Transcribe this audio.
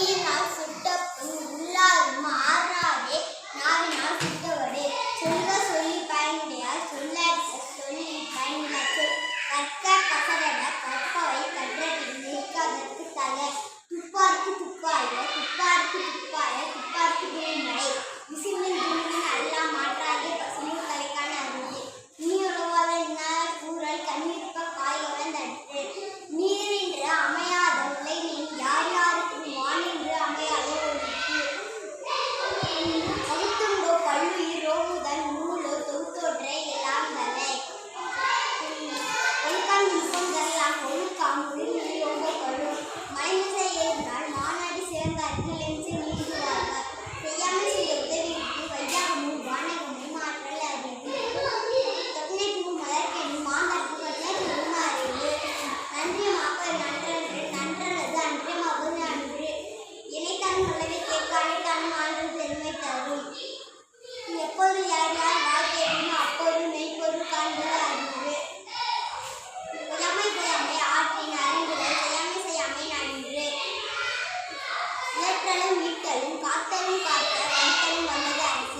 你好。Thank you. மீட்டலும் காத்தலும் காக்க வைத்தலும் வந்தது அரசு.